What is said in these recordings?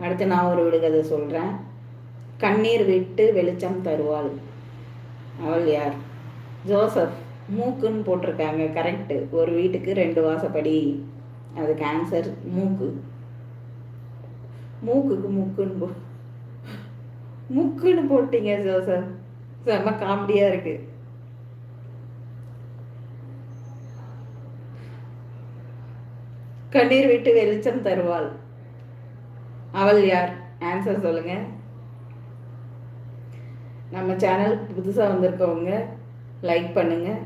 அடுத்து நான் ஒரு விடுகதை சொல்கிறேன் கண்ணீர் விட்டு வெளிச்சம் தருவாள். அவள் யார்? ஜோசப். மூக்குன்னு போட்டிருக்காங்க கரெக்டு ஒரு வீட்டுக்கு ரெண்டு வாசப்படி. அதுக்கு ஆன்சர் மூக்கு. மூக்குக்கு மூக்குன்னு போ முக்குன்னு போட்டீங்க ஜோசப். செம்ம காமெடியாக இருக்கு. கண்ணீர் விட்டு வெளிச்சம் தருவாள். அவள் யார்? ஆன்சர் சொல்லுங்க. நம்ம சேனல் புதுசாக வந்திருக்கவங்க லைக் பண்ணுங்க.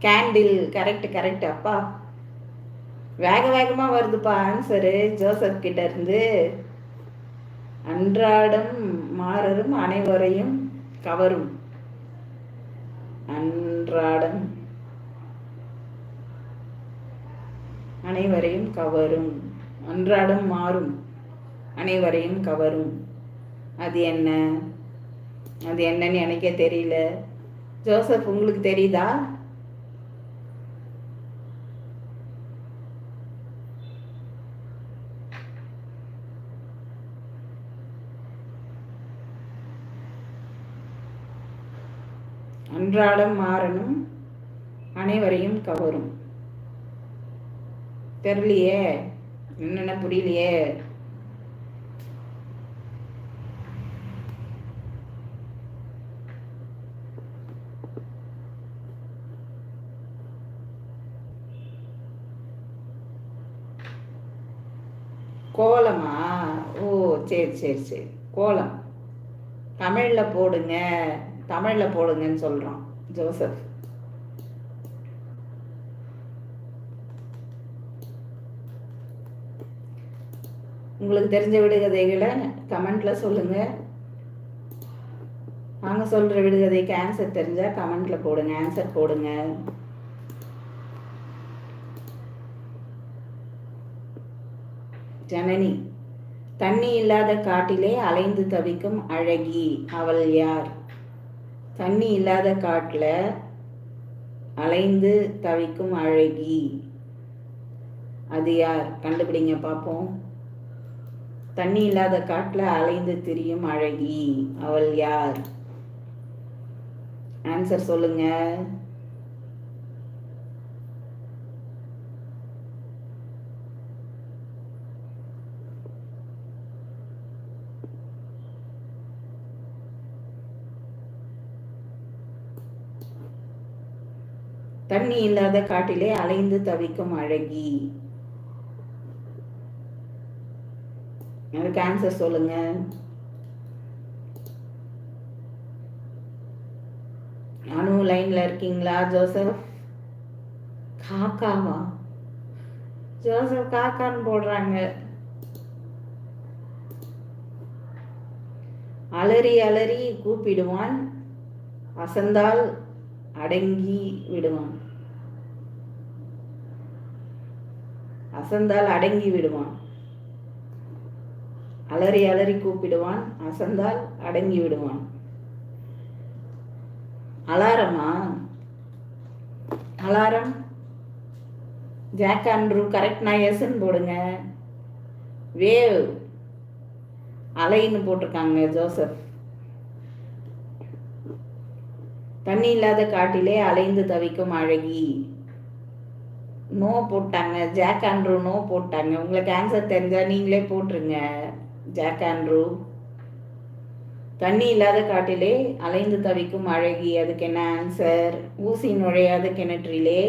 கேண்டில் கரெக்ட் கரெக்ட் அப்பா. வேக வேகமாக வருதுப்பா ஆன்சரு ஜோசப் கிட்ட இருந்து அன்றாடம் மாறரும் அனைவரையும் கவரும். அன்றாடம் அனைவரையும் கவரும். அன்றாடம் மாறும். அனைவரையும் கவரும். அது என்ன? அது என்னன்னு எனக்கே தெரியல. ஜோசப் உங்களுக்கு தெரியுதா? அன்றாடம் மாறணும் அனைவரையும் கவரும். தெரியலையே? என்னென்ன புரியலையே? கோலமா? ஓ சரி சரி சரி. கோலம். தமிழில் போடுங்க. தமிழில் போடுங்கன்னு சொல்கிறோம் ஜோசப். உங்களுக்கு தெரிஞ்ச விடுகதைகளை கமெண்டில் சொல்லுங்கள் நாங்கள் சொல்கிற விடுகதைக்கு ஆன்சர் தெரிஞ்சால் கமெண்டில் போடுங்க ஆன்சர் போடுங்க. ஜனனி. தண்ணி இல்லாத காட்டிலே அலைந்து தவிக்கும் அழகி அவள் யார்? தண்ணி இல்லாத காட்டில் அலைந்து தவிக்கும் அழகி அது யார்? கண்டுபிடிங்க பார்ப்போம் தண்ணி இல்லாத காட்டில் அலைந்து திரியும் அழகி அவள் யார்? ஆன்சர் சொல்லுங்க. தண்ணி இல்லாத காட்டிலே அலைந்து தவிக்கும் அழகி. அதுக்கு ஆன்சர் சொல்லுங்க. அனு லைன்ல இருக்கீங்களா ஜோசப்? காக்காவா? ஜோசப் காக்கான்னு போடுறாங்க. அலறி அலறி கூப்பிடுவான். அசந்தால் அடங்கி விடுவான். அசந்தால் அடங்கி விடுவான். அலறி அலறி கூப்பிடுவான் அசந்தால் அடங்கி விடுவான். அலாரமா? அலாரம்? ஜாக் ஆண்ட்ரூ கரெக்ட் நான் எஸ்ன்னு போடுங்க. வேவ் அலைன்னு போட்டிருக்காங்க ஜோசப் தண்ணி இல்லாத காட்டிலே அலைந்து தவிக்கும் அழகி. நோ போட்டாங்க. ஜாக் ஆண்ட்ரூ நோ போட்டாங்க. உங்களுக்கு ஆன்சர் தெரிஞ்சா நீங்களே போட்டுருங்க. Jack Andrew. தண்ணி இல்லாத காட்டிலே அலைந்து தவிக்கும் அழகி. அதுக்கு என்ன ஆன்சர் ஊசி நுழையாத கிணற்றிலே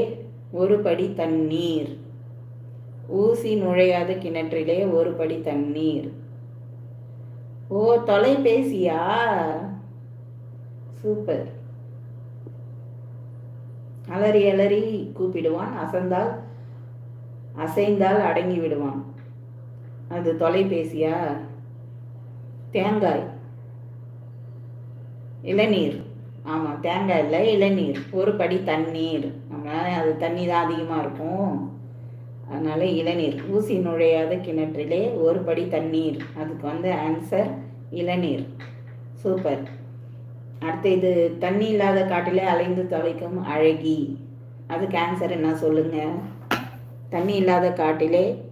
ஒரு படி தண்ணீர். ஊசி நுழையாத கிணற்றிலே ஒரு படி தண்ணீர். ஓ தொலைபேசியா? சூப்பர். அலறி அலறி கூப்பிடுவான். அசந்தால் அசைந்தால் அடங்கி விடுவான் அது தொலைபேசியா? தேங்காய். இளநீர். ஆமாம் தேங்காய் இல்லை இளநீர். ஒரு படி தண்ணீர். அதனால அது தண்ணி தான் அதிகமாக இருக்கும். அதனால இளநீர். ஊசி நுழையாத கிணற்றிலே ஒரு படி தண்ணீர். அதுக்கு வந்து ஆன்சர் இளநீர். சூப்பர் அடுத்து இது தண்ணி இல்லாத காட்டிலே அலைந்து தவிக்கும் அழகி. அதுக்கு ஆன்சர் என்ன சொல்லுங்க? தண்ணி இல்லாத காட்டிலே